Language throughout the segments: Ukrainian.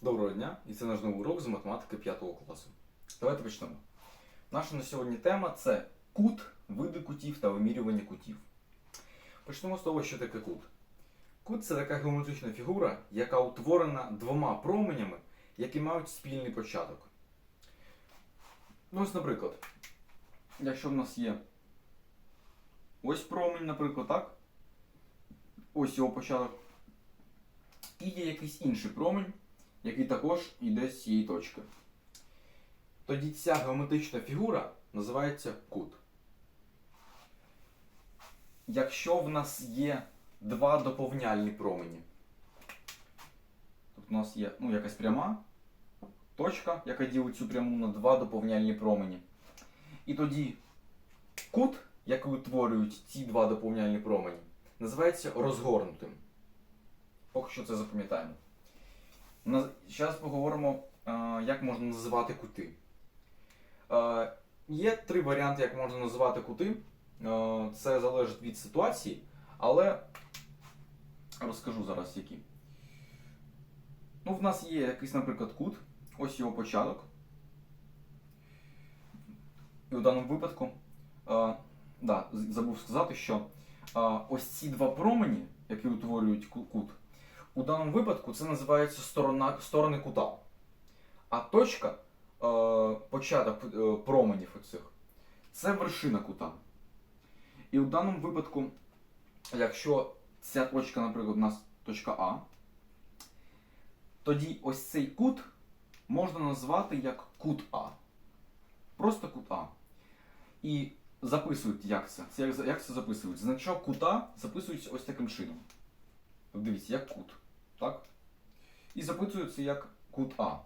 Доброго дня, і це наш новий урок з математики 5 класу. Давайте почнемо. Наша на сьогодні тема це кут, види кутів та вимірювання кутів. Почнемо з того, що таке кут. Кут це така геометрична фігура, яка утворена двома променями, які мають спільний початок. Ну, ось, наприклад, якщо в нас є ось промінь, наприклад, так? Ось його початок. І є якийсь інший промінь, який також йде з цієї точки. Тоді ця геометрична фігура називається кут. Якщо в нас є два доповняльні промені, тобто у нас є ну, якась пряма точка, яка ділить цю пряму на два доповняльні промені. І тоді кут, який утворюють ці два доповняльні промені, називається розгорнутим. Поки що це запам'ятаємо. Зараз поговоримо, е, як можна називати кути. Е, Є три варіанти, як можна називати кути. Е, Це залежить від ситуації, але розкажу зараз які. Ну, в нас є якийсь, наприклад, кут, ось його початок. І в даному випадку, е, да, забув сказати, що е, ось ці два промені, які утворюють кут, у даному випадку це називається сторона, сторони кута. А точка, е, початок е, променів оцих, це вершина кута. І у даному випадку, якщо ця точка, наприклад, у нас точка А, тоді ось цей кут можна назвати як кут А. Просто кут А. І записують, як це. Як це записують? Значок кута записується ось таким чином. Дивіться, як кут. Так? І записується як кут А.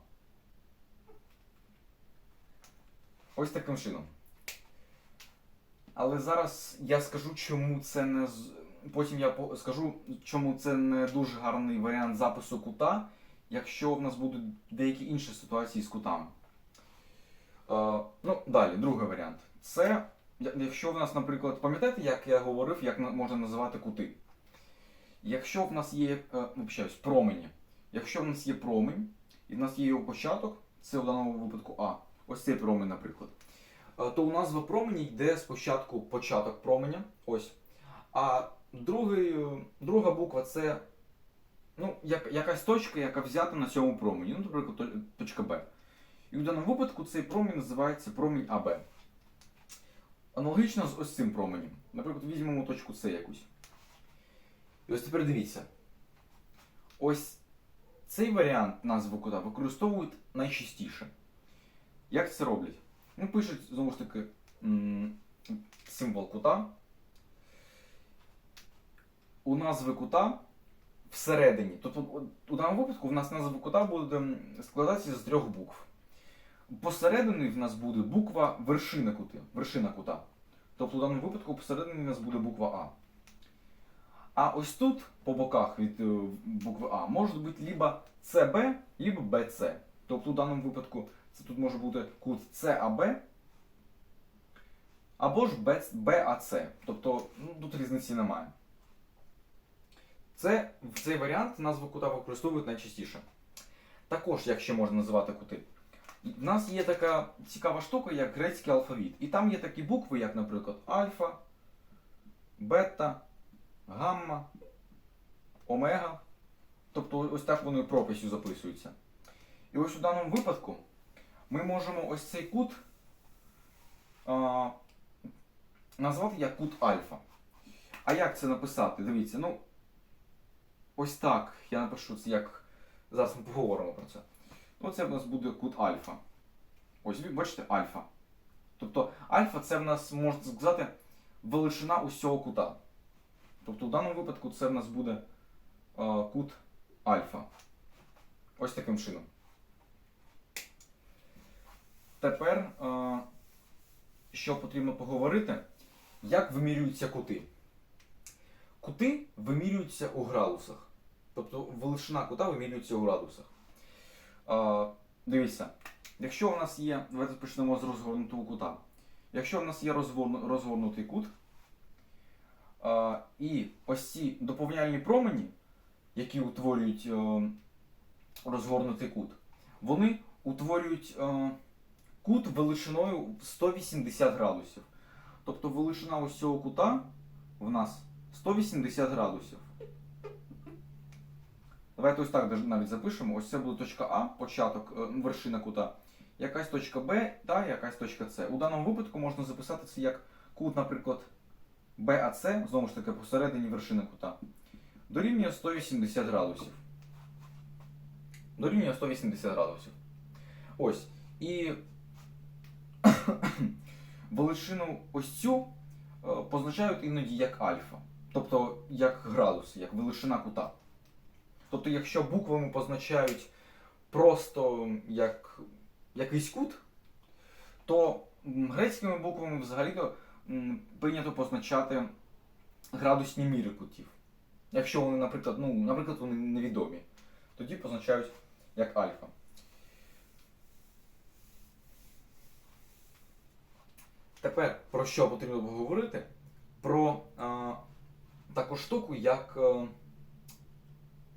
Ось таким чином. Але зараз я скажу, чому це не потім я скажу, чому це не дуже гарний варіант запису кута, якщо в нас будуть деякі інші ситуації з кутами. Е, ну, далі, другий варіант. Це, якщо в нас, наприклад, пам'ятаєте, як я говорив, як можна називати кути? Якщо в нас є е, вибачаюсь, промені, якщо в нас є промень, і в нас є його початок, це в даному випадку А, ось цей промень, наприклад, е, то у назва промені йде спочатку початок променя, ось. А другий, е, друга буква це ну, як, якась точка, яка взята на цьому промені, ну, наприклад, точка Б. І в даному випадку цей промінь називається промінь АБ. Аналогічно з ось цим променем. Наприклад, візьмемо точку С якусь. І ось тепер дивіться. Ось цей варіант назви кута використовують найчастіше. Як це роблять? Ну, пишуть, знову ж таки, символ кута. У назви кута всередині. Тобто, у даному випадку в нас назва кута буде складатися з трьох букв. Посередині в нас буде буква вершина кути, вершина кута. Тобто, у даному випадку посередині в нас буде буква А. А ось тут, по боках від е, букви А, може бути либо CB, либо BC. Тобто у даному випадку це тут може бути кут CAB, або ж BAC. Тобто ну, тут різниці немає. Це, цей варіант назву кута використовують найчастіше. Також, як ще можна називати кути. В нас є така цікава штука, як грецький алфавіт. І там є такі букви, як, наприклад, альфа, бета, гамма, омега. Тобто ось так вони прописю записуються. І ось у даному випадку ми можемо ось цей кут а, назвати як кут альфа. А як це написати? Дивіться, ну ось так. Я напишу це як. Зараз ми поговоримо про це. Ну, це в нас буде кут альфа. Ось бачите альфа. Тобто альфа це в нас, можна сказати, величина усього кута. Тобто в даному випадку це в нас буде е, кут альфа. Ось таким чином. Тепер, е, що потрібно поговорити, як вимірюються кути. Кути вимірюються у градусах. Тобто величина кута вимірюється у градусах. Е, дивіться, якщо у нас є, давайте почнемо з розгорнутого кута. Якщо в нас є розгорну- розгорнутий кут, е, і ось ці доповняльні промені, які утворюють е, розгорнутий кут, вони утворюють е, кут величиною 180 градусів. Тобто величина ось цього кута в нас 180 градусів. Давайте ось так навіть запишемо. Ось це буде точка А, початок, е, вершина кута, якась точка Б та якась точка С. У даному випадку можна записати це як кут, наприклад, БАЦ, знову ж таки, посередині вершини кута, дорівнює 180 градусів. Дорівнює 180 градусів. Ось. І величину ось цю е, позначають іноді як альфа. Тобто як градуси, як величина кута. Тобто, якщо буквами позначають просто як якийсь кут, то грецькими буквами взагалі-то прийнято позначати градусні міри кутів. Якщо вони, наприклад, ну, наприклад, вони невідомі, тоді позначають як альфа. Тепер про що потрібно поговорити? Про е, таку штуку, як е,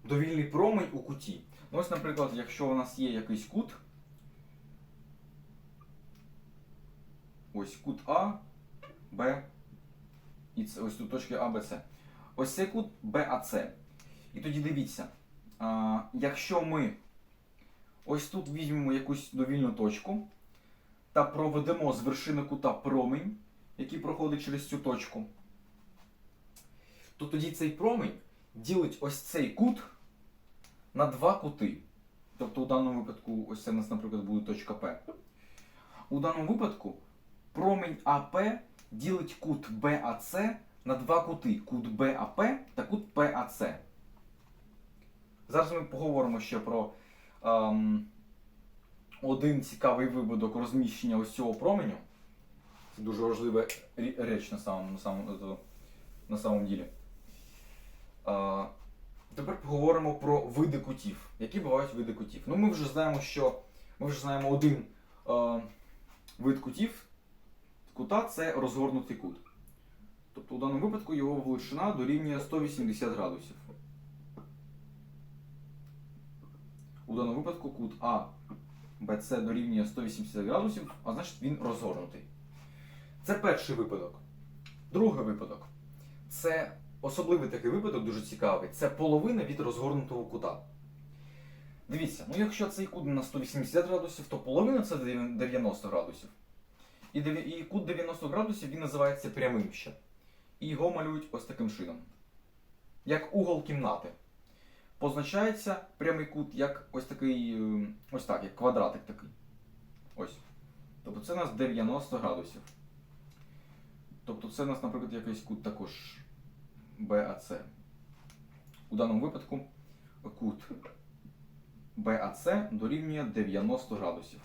довільний промень у куті. Ну, ось, наприклад, якщо у нас є якийсь кут, ось кут А, Б, і це, ось тут точки А, Б, С. Ось цей кут БАЦ. І тоді дивіться, а, якщо ми ось тут візьмемо якусь довільну точку та проведемо з вершини кута промень, який проходить через цю точку, то тоді цей промень ділить ось цей кут на два кути. Тобто у даному випадку, ось це у нас, наприклад, буде точка П. У даному випадку промень АП ділить кут БАЦ на два кути: кут БАП та кут ПАЦ. Зараз ми поговоримо ще про ем, один цікавий випадок розміщення ось цього променю. Це дуже важлива рі- реч на самому, на самому, на самому ділі. Е, Тепер поговоримо про види кутів. Які бувають види кутів? Ну, ми вже знаємо, що ми вже знаємо один е, вид кутів. Кута це розгорнутий кут. Тобто у даному випадку його величина дорівнює 180 градусів. У даному випадку кут А BC дорівнює 180 градусів, а значить він розгорнутий. Це перший випадок. Другий випадок. Це особливий такий випадок, дуже цікавий. Це половина від розгорнутого кута. Дивіться, ну якщо цей кут на 180 градусів, то половина це 90 градусів. І, і кут 90 градусів він називається прямим ще. І його малюють ось таким чином. Як угол кімнати. Позначається прямий кут як ось такий, е, ось так, як квадратик такий. Ось. Тобто це у нас 90 градусів. Тобто це у нас, наприклад, якийсь кут також BAC. У даному випадку кут BAC дорівнює 90 градусів.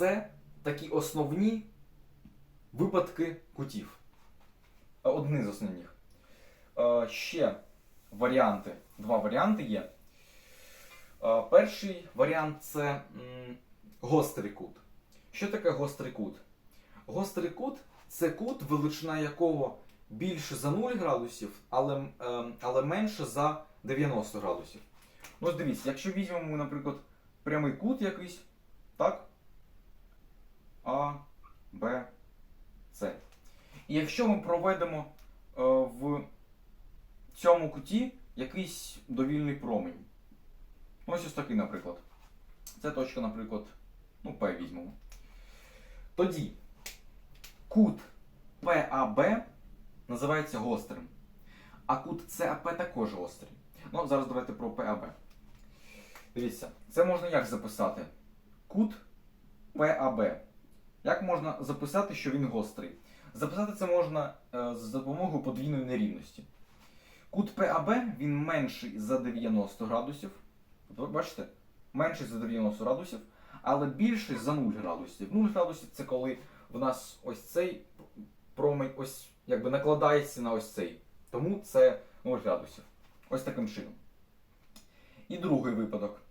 Це такі основні випадки кутів. Е, Одні з основних. Е, Ще варіанти. Два варіанти є. Е, Перший варіант це гострий кут. Що таке гострий кут? Гострий кут це кут, величина якого більше за 0 градусів, але, ем, але менше за 90 градусів. Ну, дивіться, якщо візьмемо, наприклад, прямий кут якийсь, так? А, Б, С. І якщо ми проведемо е, в цьому куті якийсь довільний промінь. Ось ось такий, наприклад. Це точка, наприклад, ну, П візьмемо. Тоді кут ПАБ називається гострим, а кут САП також гострий. Ну, зараз давайте про ПАБ. Дивіться, це можна як записати? Кут ПАБ. Як можна записати, що він гострий? Записати це можна е, за допомогою подвійної нерівності. Кут ПАБ він менший за 90 градусів. Бачите, менший за 90 градусів, але більший за 0 градусів. 0 градусів це коли в нас ось цей промень ось якби накладається на ось цей. Тому це 0 градусів. Ось таким чином. І другий випадок.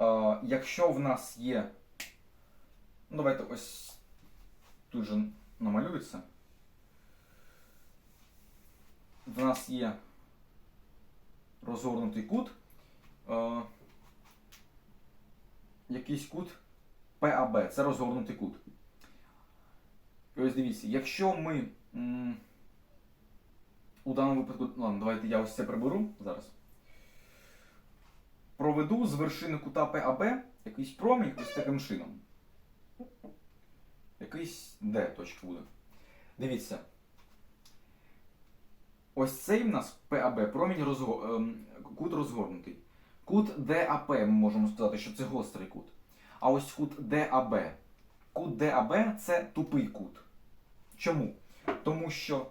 Е, якщо в нас є. Ну, давайте ось тут же намалюється. В нас є розгорнутий кут, е, якийсь кут ПАБ, це розгорнутий кут. І ось дивіться, якщо ми м, у даному випадку, ладно, давайте я ось це приберу зараз, проведу з вершини кута ПАБ якийсь промінь ось таким шином. Якийсь Д точка буде. Дивіться. Ось цей в нас ПАБ, промінь розго... ем, кут розгорнутий. Кут ДАП ми можемо сказати, що це гострий кут. А ось кут ДАБ. Кут ДАБ це тупий кут. Чому? Тому що.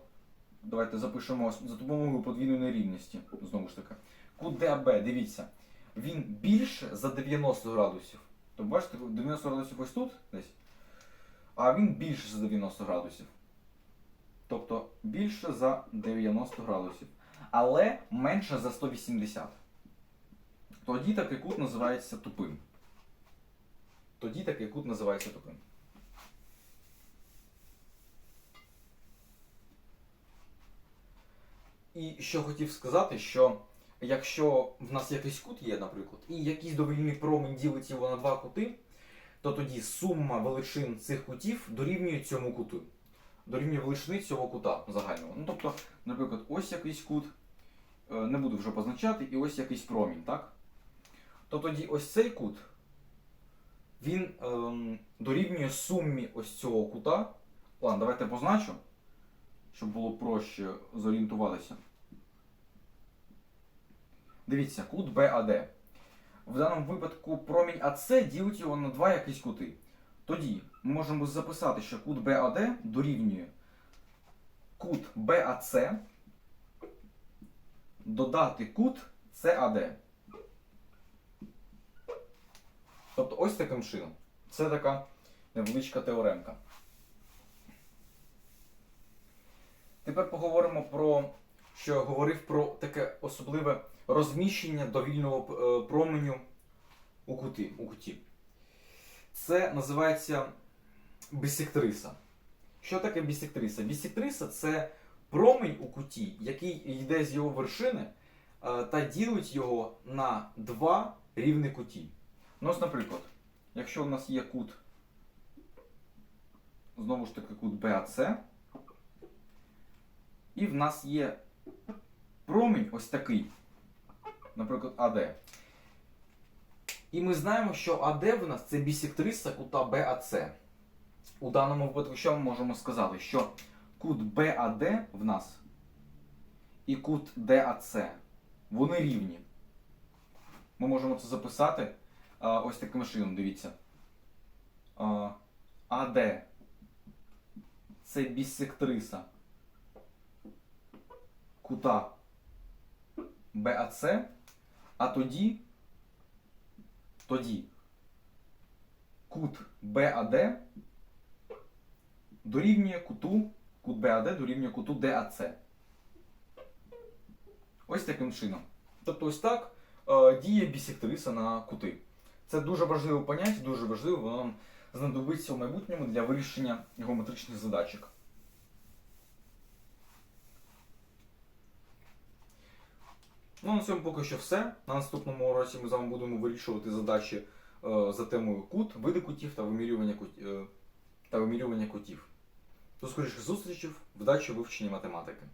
Давайте запишемо за допомогою подвійної нерівності. Знову ж таки. Кут ДАБ, дивіться, він більше за 90 градусів. То бачите, 90 градусів ось тут десь. А він більше за 90 градусів. Тобто більше за 90 градусів. Але менше за 180. Тоді такий кут називається тупим. Тоді такий кут називається тупим. І що хотів сказати, що якщо в нас якийсь кут є, наприклад, і якийсь довільний промінь ділить його на два кути, то тоді сума величин цих кутів дорівнює цьому куту. Дорівнює величини цього кута загального. Ну, тобто, наприклад, ось якийсь кут, е, не буду вже позначати, і ось якийсь промінь, так? То тоді ось цей кут, він ем, дорівнює сумі ось цього кута. Ладно, давайте позначу, щоб було проще зорієнтуватися. Дивіться, кут BAD. В даному випадку промінь АС ділить його на два якісь кути. Тоді ми можемо записати, що кут BAD дорівнює кут BAC додати кут CAD. Тобто ось таким чином. Це така невеличка теоремка. Тепер поговоримо про, що говорив про таке особливе розміщення довільного е, променю у куті. У куті. Це називається бісектриса. Що таке бісектриса? Бісектриса це промінь у куті, який йде з його вершини е, та ділить його на два рівні куті. Ну, ось, наприклад, якщо у нас є кут, знову ж таки, кут BAC, і в нас є промінь ось такий, наприклад, AD. І ми знаємо, що AD в нас це бісектриса кута BAC. У даному випадку, що ми можемо сказати? Що кут BAD в нас і кут DAC, вони рівні. Ми можемо це записати ось таким чином, дивіться. А, AD це бісектриса кута BAC, а тоді, тоді кут BAD дорівнює куту, кут BAD дорівнює куту DAC. Ось таким чином. Тобто ось так е, діє бісектриса на кути. Це дуже важливе поняття, дуже важливо, воно нам знадобиться в майбутньому для вирішення геометричних задачок. Ну, на цьому поки що все. На наступному уроці ми з вами будемо вирішувати задачі е, за темою кут, види кутів та вимірювання, кут, е, та вимірювання кутів. До скоріших зустрічей, вдачі вивчення математики.